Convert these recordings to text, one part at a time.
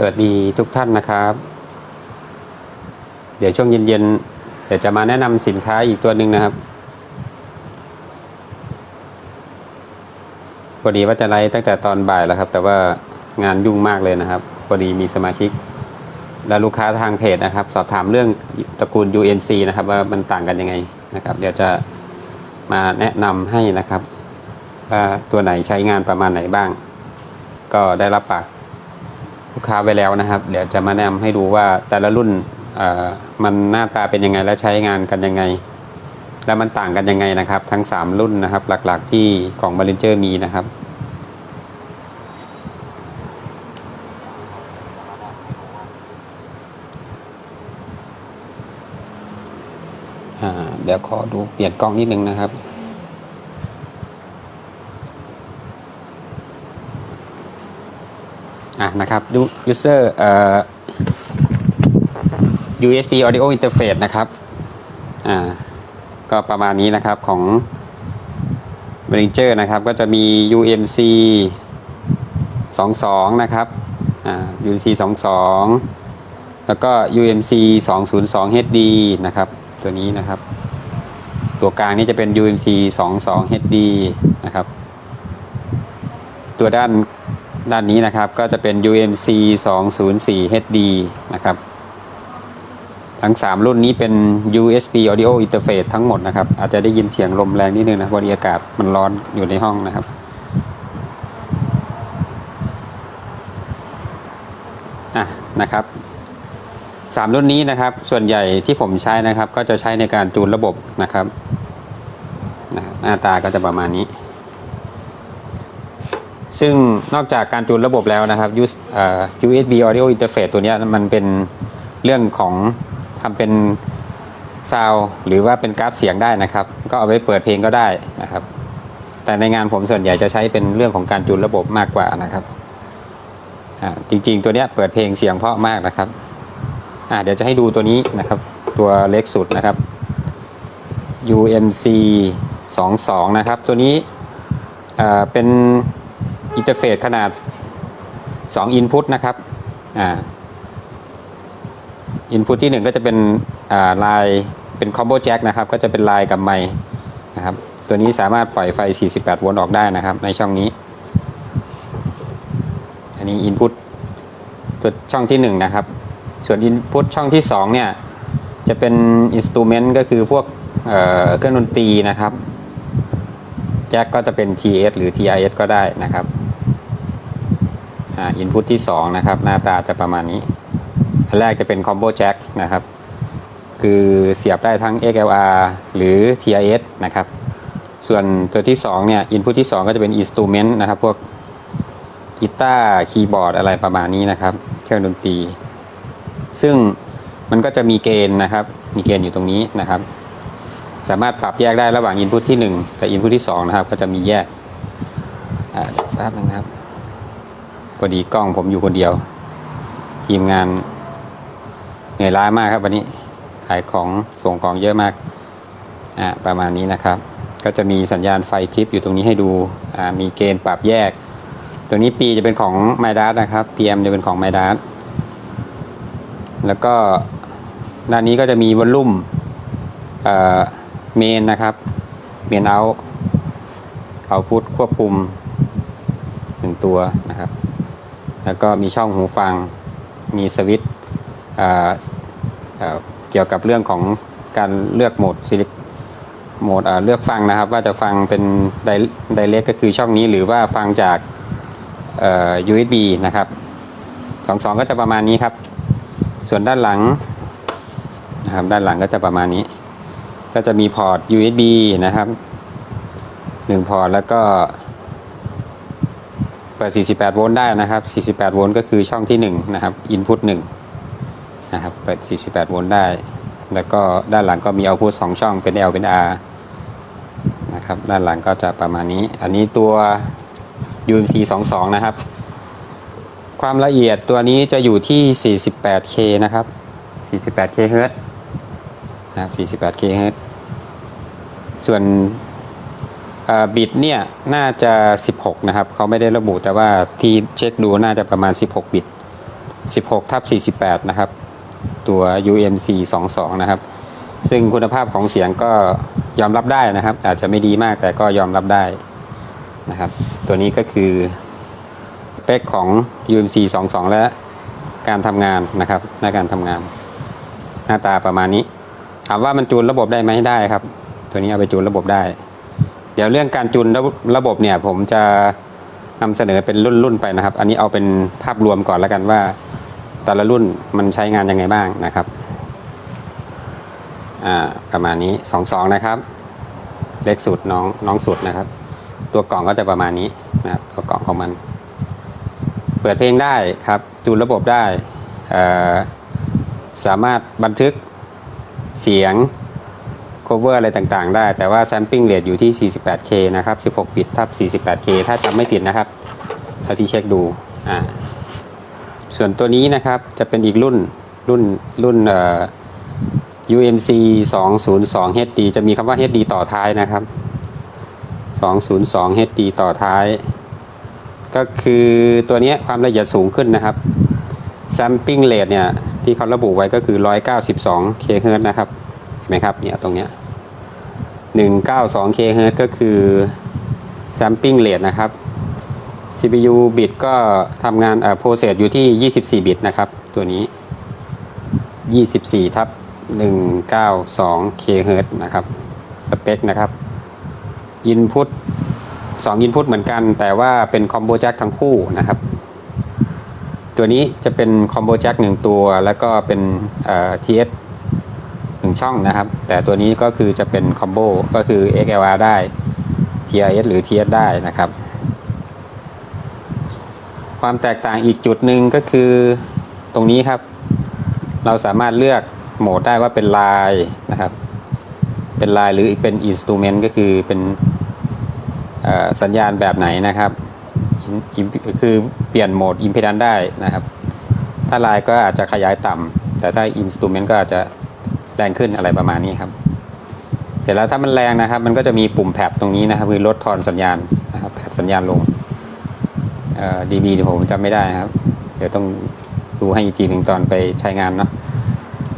สวัสดีทุกท่านนะครับ เดี๋ยวช่วงเย็นๆเดี๋ยวจะมาแนะนำสินค้าอีกตัวหนึ่งนะครับพอดีว่าจะไลฟ์ตั้งแต่ตอนบ่ายแล้วครับ แต่ว่างานยุ่งมากเลยนะครับพอดีมีสมาชิก และลูกค้าทางเพจนะครับ สอบถามเรื่องตระกูล UNC นะครับ ว่ามันต่างกันยังไงนะครับ เดี๋ยวจะมาแนะนำให้นะครับว่าตัวไหนใช้งานประมาณไหนบ้าง ก็ได้รับปาก ลูกค้าไปแล้วนะครับ เดี๋ยวจะมาแนะนำให้ดูว่าแต่ละรุ่นมันหน้าตาเป็นยังไงและใช้งานกันยังไง และมันต่างกันยังไงนะครับ ทั้ง 3 รุ่นนะครับ หลักๆที่ของ b า l ินเจอร์มีนะครับเดี๋ยวขอดูเปลี่ยนกล้องนิดนึงนะครับ อะนะครับ user เอ่อ USB audio interface นะครับอ่าก็ประมาณนี้นะครับของ b r i n g e r นะครับก็จะมี UMC 22 นะครับอ่า UMC 22 แล้วก็ UMC 202 HD นะครับตัวนี้นะครับ ตัวกลางนี่จะเป็น UMC 22 HD นะครับ ตัวด้าน ด้านนี้นะครับก็จะเป็น UMC 204 HD นะครับ ทั้ง 3 รุ่นนี้เป็น USB Audio Interface ทั้งหมดนะครับ อาจจะได้ยินเสียงลมแรงนิดนึงนะเพราอากาศมันร้อนอยู่ในห้องนะครับ อะนะครับ3รุ่นนี้นะครับ ส่วนใหญ่ที่ผมใช้นะครับ ก็จะใช้ในการจูนระบบนะครับ หน้าตาก็จะประมาณนี้ ซึ่งนอกจากการจูนระบบแล้วนะครับ USB Audio Interface ตัวนี้มันเป็นเรื่องของทำเป็นซาวหรือว่าเป็นการ์ดเสียงได้นะครับ ก็เอาไว้เปิดเพลงก็ได้นะครับ แต่ในงานผมส่วนใหญ่จะใช้เป็นเรื่องของการจูนระบบมากกว่านะครับจริงๆ ตัวนี้เปิดเพลงเสียงเพราะมากนะครับเดี๋ยวจะให้ดูตัวนี้นะครับตัวเล็กสุดนะครับ UMC 22 นะครับ ตัวนี้เป็น อินเทอร์เฟซขนาด 2 Input นะครับอ่า Input ที่ 1 ก็จะเป็นลายเป็นคอมโบแจ็คนะครับ ก็จะเป็นลายกับไมค์นะครับ ตัวนี้สามารถปล่อยไฟ 48 โวลต์ออกได้นะครับ ในช่องนี้ อันนี้ Input ตัวช่องที่ 1 นะครับ ส่วน Input ช่องที่ 2 เนี่ย จะเป็น Instrument ก็คือพวกเเครื่องดนตรีนะครับแจ็คก็จะเป็น TS หรือ TIS ก็ได้นะครับ อ่าอินพุตที่ 2 นะครับ หน้าตาจะประมาณนี้ อันแรกจะเป็นคอมโบแจ็คนะครับ คือเสียบได้ทั้ง XLR หรือ TIS นะครับ ส่วนตัวที่ 2 เนี่ยอินพุตที่ 2 ก็จะเป็นอินสตูเมนต์นะครับ พวกกีตาร์คีย์บอร์ดอะไรประมาณนี้นะครับ เครื่องดนตรี ซึ่งมันก็จะมีเกณฑ์นะครับ มีเกณฑ์อยู่ตรงนี้นะครับ สามารถปรับแยกได้ระหว่าง Input ที่ 1 กับ Input ที่ 2 นะครับ ก็จะมีแยกอ่าเดี๋ยวแป๊บนึงนะครับ พอดีกล้องผมอยู่คนเดียว ทีมงานเหนื่อยล้ามากครับวันนี้ขายของส่งของเยอะมากอ่าประมาณนี้นะครับ ก็จะมีสัญญาณไฟคลิปอยู่ตรงนี้ให้ดูอ่ามีเกณฑ์ปรับแยก ตัวนี้ปีจะเป็นของ m y d a s นะครับ PM จะเป็นของ m y d a s แล้วก็ด้านนี้ก็จะมีวอลลุ่มเอ่อเมนนะครับเมนเอาเอาพุทควบคุมหนึ่งตัวนะครับ แล้วก็มีช่องหูฟัง มีสวิตช์เเเกี่ยวกับเรื่องของการเลือกโหมดซิลิโหมดเเลือกฟังนะครับ ว่าจะฟังเป็นไดไดเรกก็คือช่องนี้หรือว่าฟังจาก USB นะครับสองสองก็จะประมาณนี้ครับ ส่วนด้านหลังนะครับด้านหลังก็จะประมาณนี้ ก็จะมีพอร์ต USB นะครับ 1 พอร์ตแล้วก็ เปิด 48 โวลต์ได้นะครับ 48 โวลต์ก็คือช่องที่ 1 นะครับ Input 1นะครับ เปิด 48 โวลต์ได้ แล้วก็ด้านหลังก็มี Output 2 ช่องเป็น L เป็น R นะครับ ด้านหลังก็จะประมาณนี้ อันนี้ตัว UMC 22 นะครับ ความละเอียดตัวนี้จะอยู่ที่ 48K นะครับ 48K เฮิรตนะครับ 48K เฮิรตส่วน บิตเนี่ยน่าจะ 16 นะครับเขาไม่ได้ระบุแต่ว่าที่เช็คดูน่าจะประมาณ 16 บิต 16 ทับ 48 นะครับ ตัว UMC 22 นะครับ ซึ่งคุณภาพของเสียงก็ยอมรับได้นะครับ อาจจะไม่ดีมากแต่ก็ยอมรับได้นะครับ ตัวนี้ก็คือสเปคของ UMC 22 และการทำงานนะครับในการทำงาน หน้าตาประมาณนี้ ถามว่ามันจูนระบบได้ไหมได้ครับ ตัวนี้เอาไปจูนระบบได้ ดี๋ยวเรื่องการจูนระบบเนี่ยผมจะนำเสนอเป็นรุ่นๆไปนะครับ อันนี้เอาเป็นภาพรวมก่อนแล้วกันว่า แต่ละรุ่นมันใช้งานยังไงบ้างนะครับอ่าประมาณนี้สองสองนะครับ เล็กสุดน้องน้องสุดนะครับ ตัวกล่องก็จะประมาณนี้นะครับตัวกล่องของมัน เปิดเพลงได้ครับ จูนระบบได้เอ่อสามารถบันทึกเสียง cover อะไรต่างๆ ได้ แต่ว่า sampling rate อยู่ที่ 48k นะครับ 16 บิตทับ 48k ถ้าจำไม่ผิดนะครับเท่าที่เช็คดูอ่าส่วนตัวนี้นะครับจะเป็นอีกรุ่นรุ่นรุ่นเอ่อ UMC 202 HD จะมีคำว่า HD ต่อท้ายนะครับ 202 HD ต่อท้าย ก็คือตัวนี้ความละเอียดสูงขึ้นนะครับ sampling rate เนี่ย ที่เขาระบุไว้ก็คือ 192 kHz นะครับ ไหมครับเนี่ยตรงเนี้ย192 kHz ก็คือ sampling rate นะครับ CPU บิตก็ทำงานเอ่อ process อยู่ที่ 24บิตนะครับ ตัวนี้ 24ทับ192 kHz นะครับ สเปคนะครับ input 2 input เหมือนกัน แต่ว่าเป็น combo jack ทั้งคู่นะครับ ตัวนี้จะเป็น combo jack 1 ตัว แล้วก็เป็นเอ่อ TS 1 ช่องนะครับ แต่ตัวนี้ก็คือจะเป็น combo ก็คือ XLR ได้ TRS หรือ TS ได้นะครับ ความแตกต่างอีกจุดหนึ่งก็คือตรงนี้ครับ เราสามารถเลือกโหมดได้ว่าเป็นลายนะครับ เป็นลายหรือเป็นอินสตูเมนต์ก็คือเป็นสัญญาณแบบไหนนะครับ คือเปลี่ยนโหมดอิมพีดันได้นะครับ ถ้าลายก็อาจจะขยายต่ำแต่ถ้าอินสตูเมนต์ก็อาจจะ แรงขึ้นอะไรประมาณนี้ครับ เสร็จแล้วถ้ามันแรงนะครับ มันก็จะมีปุ่มแพดตรงนี้นะครับ คือลดทอนสัญญาณนะครับแพดสัญญาณลงดีบีผมจำไม่ได้ครับ เดี๋ยวต้องดูให้อีกทีหนึ่งตอนไปใช้งานเนาะ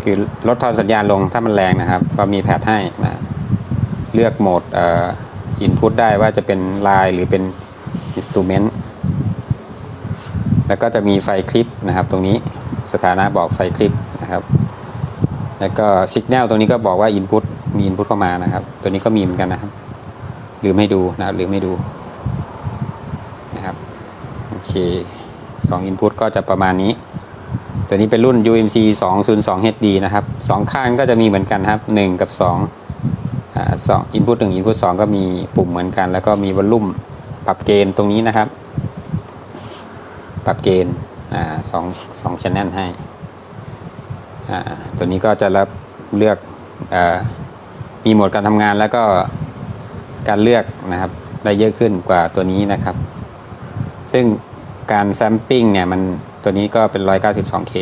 คือลดทอนสัญญาณลงถ้ามันแรงนะครับ ก็มีแพดให้นะเลือกโหมดอินพุตได้ว่าจะเป็นลายหรือเป็นอินสตูเมนต์แล้วก็จะมีไฟคลิปนะครับ ตรงนี้สถานะบอกไฟคลิปนะครับ แล้วก็สัญญาณตรงนี้ก็บอกว่า Input มี Input เข้ามานะครับ ตัวนี้ก็มีเหมือนกันนะครับลืมให้ดูนะครับลืมให้ดูนะครับโอเคสอง Input ก็จะประมาณนี้ ตัวนี้เป็นรุ่น UMC 202 HD นะครับสองข้างก็จะมีเหมือนกันครับ1กับ2อ่าสอง Input 1 Input 2ก็มีปุ่มเหมือนกัน แล้วก็มีวอลลุ่มปรับเกณฑ์ตรงนี้นะครับ ปรับเกณฑ์อ่าสองสอง channel ให้ ตัวนี้ก็จะรับเลือกอมีโหมดการทำงานแล้วก็การเลือกนะครับได้เยอะขึ้นกว่าตัวนี้นะครับ ซึ่งการแซมปิ้งเนี่ยมันตัวนี้ก็เป็น 192K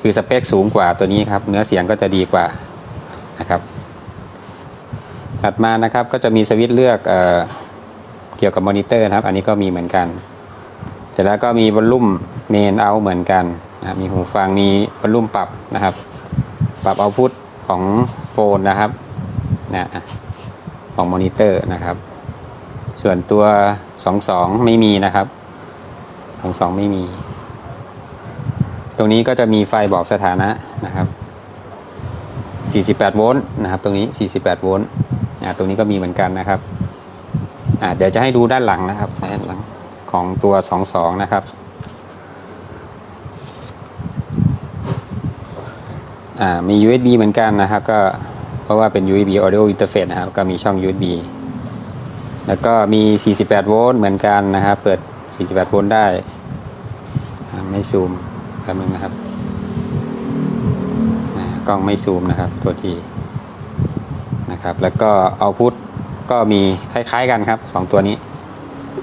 คือสเปคสูงกว่าตัวนี้ครับ เนื้อเสียงก็จะดีกว่านะครับ ถัดมานะครับก็จะมีสวิตช์เลือกเออเกี่ยวกับมอนิเตอร์นะครับ อันนี้ก็มีเหมือนกัน เสร็จแล้วก็มีวอลลุ่มเมนเอาเหมือนกัน นะครับมีหูฟังมีวอลลุ่มปรับนะครับ ปรับเอาพุทของโฟนนะครับนะของมอนิเตอร์นะครับ ส่วนตัว 22 ไม่มีนะครับ22ไม่มี ตรงนี้ก็จะมีไฟบอกสถานะนะครับ 48 โวลต์นะครับ ตรงนี้ 48 โวลต์ตรงนี้ก็มีเหมือนกันนะครับเดี๋ยวจะให้ดูด้านหลังนะครับด้านหลังของตัว 22 นะครับ อ่ามี USB เหมือนกันนะครับ ก็เพราะว่าเป็น USB audio interface นะครับ ก็มีช่อง USB แล้วก็มี 48 โวลต์เหมือนกันนะครับ เปิด 48 โวลต์ได้ ไม่ซูมแป๊บนึงนะครับกล้องไม่ซูมนะครับ ตัวทีนะครับ แล้วก็เอาพุทก็มีคล้าย ๆ กันครับ 2 ตัวนี้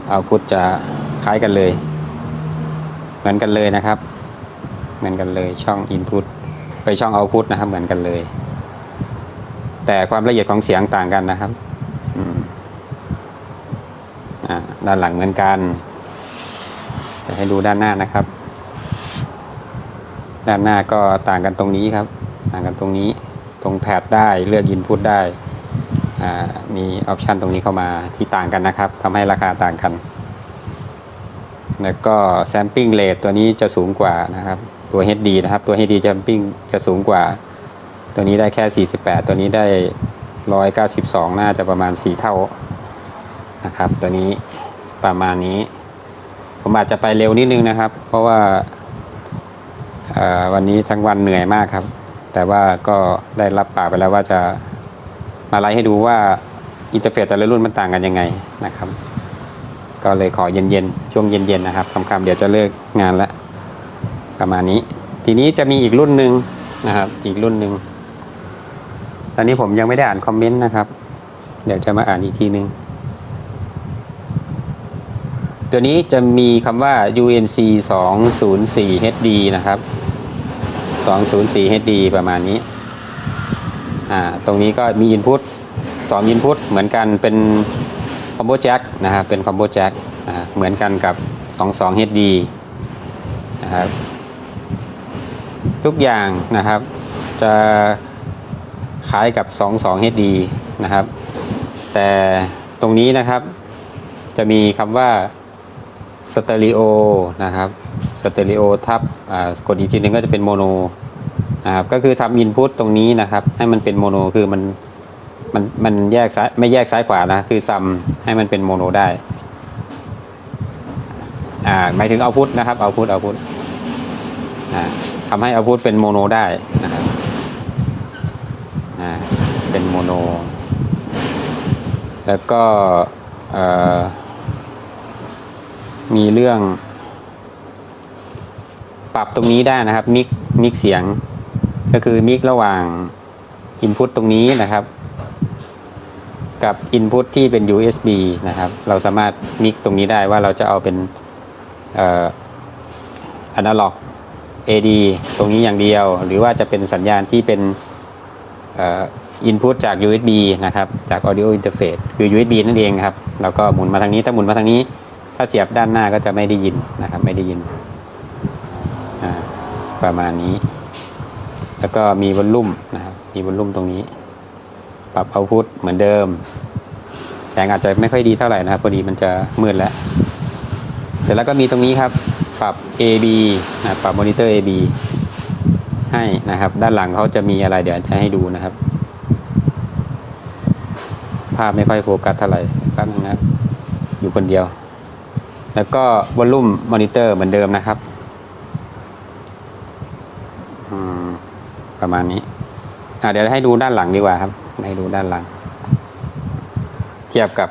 เอาพุทจะคล้ายกันเลย เหมือนกันเลยนะครับ เหมือนกันเลยช่อง Input ไปช่อง Output นะครับเหมือนกันเลย แต่ความละเอียดของเสียงต่างกันนะครับด้านหลังเหมือนกันจะให้ดูด้านหน้านะครับ ด้านหน้าก็ต่างกันตรงนี้ครับ ต่างกันตรงนี้ตรงแพดได้เลือก Input ได้มีออปชันตรงนี้เข้ามาที่ต่างกันนะครับทำให้ราคาต่างกัน แล้วก็ sampling rate ตัวนี้จะสูงกว่านะครับ ตัว HD นะครับ ตัว HD sampling จะสูงกว่า ตัวนี้ได้แค่ 48 ตัวนี้ได้ 192 น่าจะประมาณ 4 เท่านะครับ ตัวนี้ประมาณนี้ ผมอาจจะไปเร็วนิดนึงนะครับ เพราะว่าวันนี้ทั้งวันเหนื่อยมากครับ แต่ว่าก็ได้รับปากไปแล้วว่าจะมาไลฟ์ให้ดูว่าอินเทอร์เฟซแต่ละรุ่นมันต่างกันยังไงนะครับ ก็เลยขอเย็นๆ ช่วงเย็นๆนะครับคำๆเดี๋ยวจะเลิกงานแล้ว ประมาณนี้ ทีนี้จะมีอีกรุ่นหนึ่งนะครับ อีกรุ่นหนึ่งตอนนี้ผมยังไม่ได้อ่านคอมเมนต์นะครับ เดี๋ยวจะมาอ่านอีกทีหนึ่งตัวนี้จะมีคำว่า UNC 204 HD นะครับ 204 HD ประมาณนี้ อ่า ตรงนี้ก็มี Input 2 Input เหมือนกันเป็น Combo Jack นะครับ เป็น Combo Jack นะฮะเหมือนกันกับ 22 HD นะครับ ทุกอย่างนะครับ จะคล้ายกับ 22 HD นะครับ แต่ตรงนี้นะครับจะมีคำว่าสเตอริโอนะครับสเตอริโอทับกดอีกทีหนึงก็จะเป็นโมโนนะครับก็คือทำอินพุตตรงนี้นะครับ ให้มันเป็นโมโนคือมันมันมันแยกซ้ายไม่แยกซ้ายขวานะคือซัมให้มันเป็นโมโนได้อ่าหมายถึงเอาพุทนะครับเอาพุทเอาพุทอ่า ทำให้อาพุทเป็นโมโนได้นะครับเป็นโมโน แล้วก็มีเรื่อง ปรับตรงนี้ได้นะครับมิกมิกเสียง ก็คือมิกระหว่าง Input ตรงนี้นะครับ กับ Input ที่เป็น USB นะครับ เราสามารถมิกตรงนี้ได้ว่าเราจะเอาเป็นอ่อ Analog AD ตรงนี้อย่างเดียว หรือว่าจะเป็นสัญญาณที่เป็นอ่อ Input จาก USB นะครับ จาก Audio Interface คือ USB นั่นเองครับ แล้วก็หมุนมาทางนี้ ถ้าหมุนมาทางนี้ ถ้าเสียบด้านหน้าก็จะไม่ได้ยินนะครับ ไม่ได้ยิน ประมาณนี้ แล้วก็มีวอลลุ่มนะครับ มีวอลลุ่มตรงนี้ ปรับเอาพุทเหมือนเดิม แสงอาจจะไม่ค่อยดีเท่าไหร่นะครับ พอดีมันจะมืดแล้ว เสร็จแล้วก็มีตรงนี้ครับ ปรับ AB นะปรับมอนิเตอร์ AB ให้นะครับ ด้านหลังเขาจะมีอะไรเดี๋ยวจะให้ดูนะครับ ภาพไม่ค่อยโฟกัสเท่าไหร่แป๊บนึงนะครับอยู่คนเดียว แล้วก็วอลลุ่มมอนิเตอร์เหมือนเดิมนะครับประมาณนี้เดี๋ยวให้ดูด้านหลังดีกว่าครับ ให้ดูด้านหลัง เทียบกับ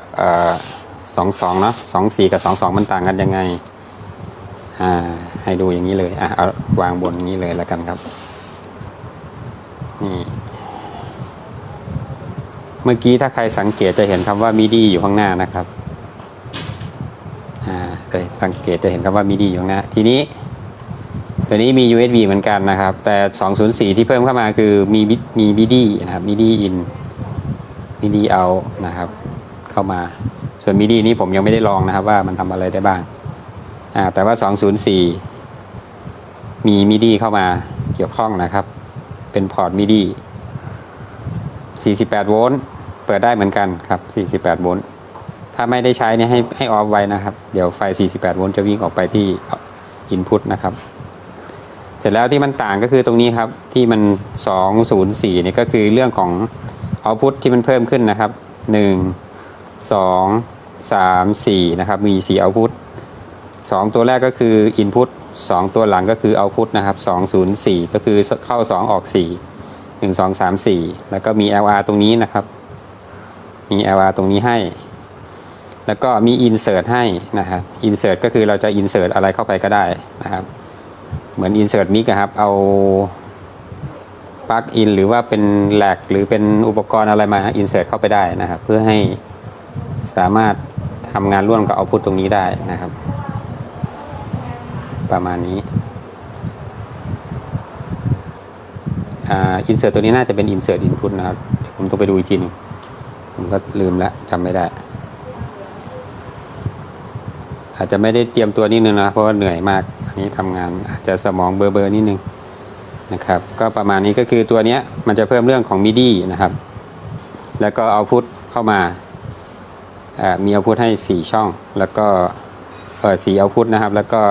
สองสองเนาะสองสี่กับสองสองมันต่างกันยังไง อ่าให้ดูอย่างนี้เลยอะเอาวางบนนี้เลยแล้วกันครับนี่เมื่อกี้ถ้าใครสังเกตจะเห็นคำว่า MIDI อยู่ข้างหน้านะครับอ่าจะสังเกตจะเห็นคำว่า MIDI อยู่ข้างหน้า ทีนี้ตัวนี้มี USB เหมือนกันนะครับ แต่ 204 ที่เพิ่มเข้ามาคือมีมี MIDI นะครับ MIDI in MIDI out นะครับ เข้ามา ส่วน MIDI นี้ผมยังไม่ได้ลองนะครับว่ามันทำอะไรได้บ้าง แต่ว่า 204 มี MIDI เข้ามาเกี่ยวข้องนะครับ เป็นพอร์ต MIDI 48 โวลต์ เปิดได้เหมือนกันครับ 48 โวลต์ ถ้าไม่ได้ใช้เนี่ยให้ให้ออฟไว้นะครับ เดี๋ยวไฟ 48 โวลต์จะวิ่งออกไปที่ input นะครับ เสร็จแล้วที่มันต่างก็คือตรงนี้ครับ ที่มัน 204เนี่ยก็คือเรื่องของ output ที่มันเพิ่มขึ้นนะครับ 1 2 3 4 นะครับ มี4 output 2 ตัวแรกก็คือ input 2 ตัวหลังก็คือ output นะครับ 204 ก็คือเข้า 2 ออก 4 1 2 3 4 แล้วก็มี LR ตรงนี้นะครับ มี LR ตรงนี้ให้ แล้วก็มี insert ให้นะครับ insert ก็คือเราจะ insert อะไรเข้าไปก็ได้นะครับ เหมือน insert mic อะครับ เอาปลั๊กอินหรือว่าเป็นแหลกหรือเป็นอุปกรณ์อะไรมา insert เข้าไปได้นะครับ เพื่อให้สามารถทำงานร่วมกับ output ตรงนี้ได้นะครับ ประมาณนี้อ่า insert ตัวนี้น่าจะเป็น insert input นะครับเดี๋ยวผมต้องไปดูอีกทีหนึงผมก็ลืมแล้วจำไม่ได้ อาจจะไม่ได้เตรียมตัวนิดนึงนะ เพราะว่าเหนื่อยมาก อันนี้ทำงานอาจจะสมองเบอร์เบอร์นิดนึงนะครับ ก็ประมาณนี้ก็คือตัวนี้มันจะเพิ่มเรื่องของ MIDI นะครับ แล้วก็เอาพุทเข้ามาอ่ามีเอาพุทให้ 4 ช่อง แล้วก็เออสี่เอาพุทนะครับ แล้วก็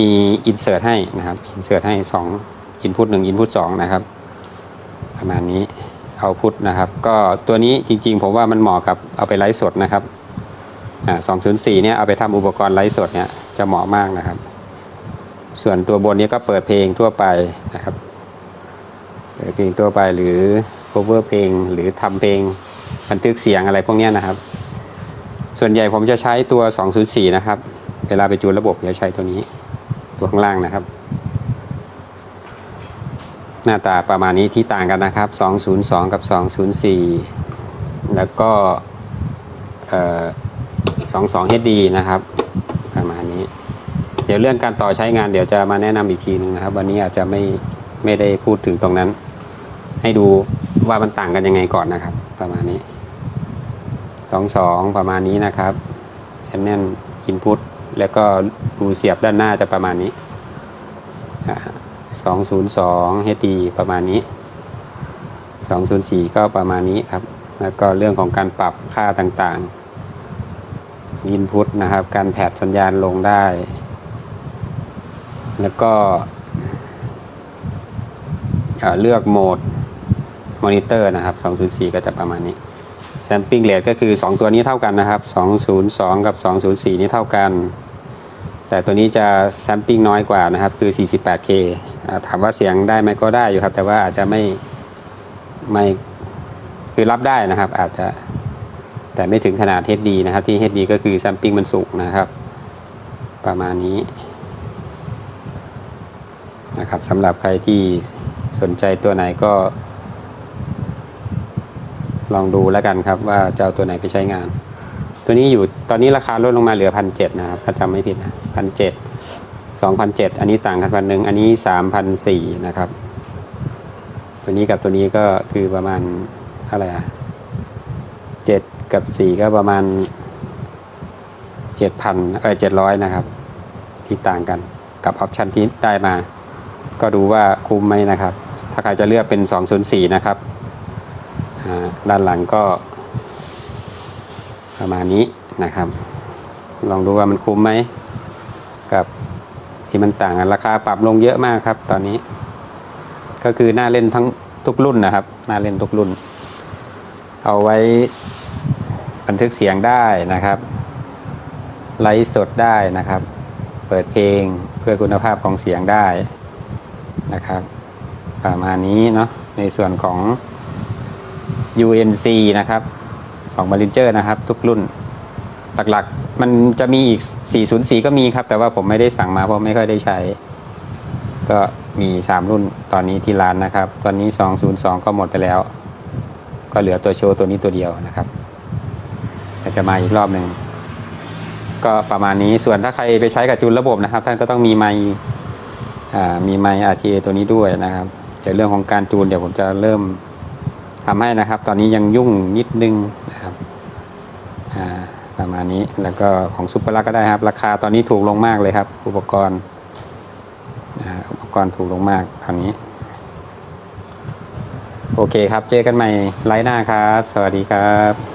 มีอินเสิร์ตให้นะครับอินเสิร์ตให้2อินพุต1อินพุต2นะครับ ประมาณนี้เอาพุทนะครับ ก็ตัวนี้จริงๆ ผมว่ามันเหมาะกับเอาไปไลฟ์สดนะครับสอ่า204เนี่ยเอาไปทำอุปกรณ์ไลฟ์สดเนี่ยจะเหมาะมากนะครับ ส่วนตัวบนนี้ก็เปิดเพลงทั่วไปนะครับเปิดเพลงทั่วไปหรือ cover เพลงหรือทำเพลงบันทึกเสียงอะไรพวกนี้นะครับ ส่วนใหญ่ผมจะใช้ตัว 204 นะครับ เวลาไปจูนระบบจะใช้ตัวนี้ ตัวข้างล่างนะครับ หน้าตาประมาณนี้ที่ต่างกันนะครับ 202 กับ 204 แล้วก็เอ่อ22 HD นะครับ ประมาณนี้ เดี๋ยวเรื่องการต่อใช้งานเดี๋ยวจะมาแนะนำอีกทีหนึงนะครับ วันนี้อาจจะไม่ไม่ได้พูดถึงตรงนั้น ให้ดูว่ามันต่างกันยังไงก่อนนะครับ ประมาณนี้ 22 ประมาณนี้นะครับ channel input แล้วก็รูเสียบด้านหน้าจะประมาณนี้ 202 HD ประมาณนี้ 204 ก็ประมาณนี้ครับ แล้วก็เรื่องของการปรับค่าต่างๆ input นะครับ การแผดสัญญาณลงได้ แล้วก็เลือกโหมดมอนิเตอร์นะครับ 204 ก็จะประมาณนี้ sampling rate ก็คือ 2 ตัวนี้เท่ากันนะครับ 202 กับ 204 นี่เท่ากัน แต่ตัวนี้จะ sampling น้อยกว่านะครับ คือ 48K ถามว่าเสียงได้ไหมก็ได้อยู่ครับ แต่ว่าอาจจะไม่ไม่คือรับได้นะครับ อาจจะแต่ไม่ถึงขนาด HD นะครับ ที่ HD ก็คือ sampling มันสูงนะครับ ประมาณนี้นะครับสำหรับใครที่สนใจตัวไหนก็ ลองดูแล้วกันครับว่าจะเอาตัวไหนไปใช้งาน ตัวนี้อยู่ตอนนี้ราคาลดลงมาเหลือพันเนะครับถ้าจำไม่ผิดนะพันเจ็ดสองพันเจ็ดอันนี้ต่างกันพันหนึ่งอันนี้สามพันสี่นะครับ ตัวนี้กับตัวนี้ก็คือประมาณเท่าไหร่อะเจ็ดกับสี่ก็ประมาณเจ็ดพันเออเจ็ดร้อยนะครับ ที่ต่างกันกับออปชันที่ได้มา ก็ดูว่าคุ้มไหมนะครับ ถ้าใครจะเลือกเป็น 204 นะครับ ด้านหลังก็ ประมาณนี้นะครับ ลองดูว่ามันคุ้มไหม กับที่มันต่างกันราคาปรับลงเยอะมากครับ ตอนนี้ ก็คือน่าเล่นทั้งทุกรุ่นนะครับน่าเล่นทุกรุ่น เอาไว้บันทึกเสียงได้นะครับ ไลฟ์สดได้นะครับ เปิดเพลงเพื่อคุณภาพของเสียงได้นะครับ ประมาณนี้เนาะในส่วนของ UNC นะครับ ของ b a l l i n g e r นะครับ ทุกรุ่นหลักๆมันจะมีอีก 404 ก็มีครับ แต่ว่าผมไม่ได้สั่งมาเพราะไม่ค่อยได้ใช้ ก็มี 3 รุ่นตอนนี้ที่ร้านนะครับ ตอนนี้ 202 ก็หมดไปแล้ว ก็เหลือตัวโชว์ตัวนี้ตัวเดียวนะครับแต่จะมาอีกรอบหนึ่งก็ประมาณนี้ส่วนถ้าใครไปใช้กับจูนระบบนะครับ ท่านก็ต้องมีไมค์มีไมค์ RTA ตัวนี้ด้วยนะครับเดี๋ยวเรื่องของการจูนเดี๋ยวผมจะเริ่ม ทำให้นะครับ ตอนนี้ยังยุ่งนิดนึงนะครับประมาณนี้แล้วก็ของซุปเปอร์ลักก็ได้ครับ ราคาตอนนี้ถูกลงมากเลยครับ อุปกรณ์อุปกรณ์ถูกลงมากตอนนี้ โอเคครับ เจอกันใหม่ไลน์หน้าครับ สวัสดีครับ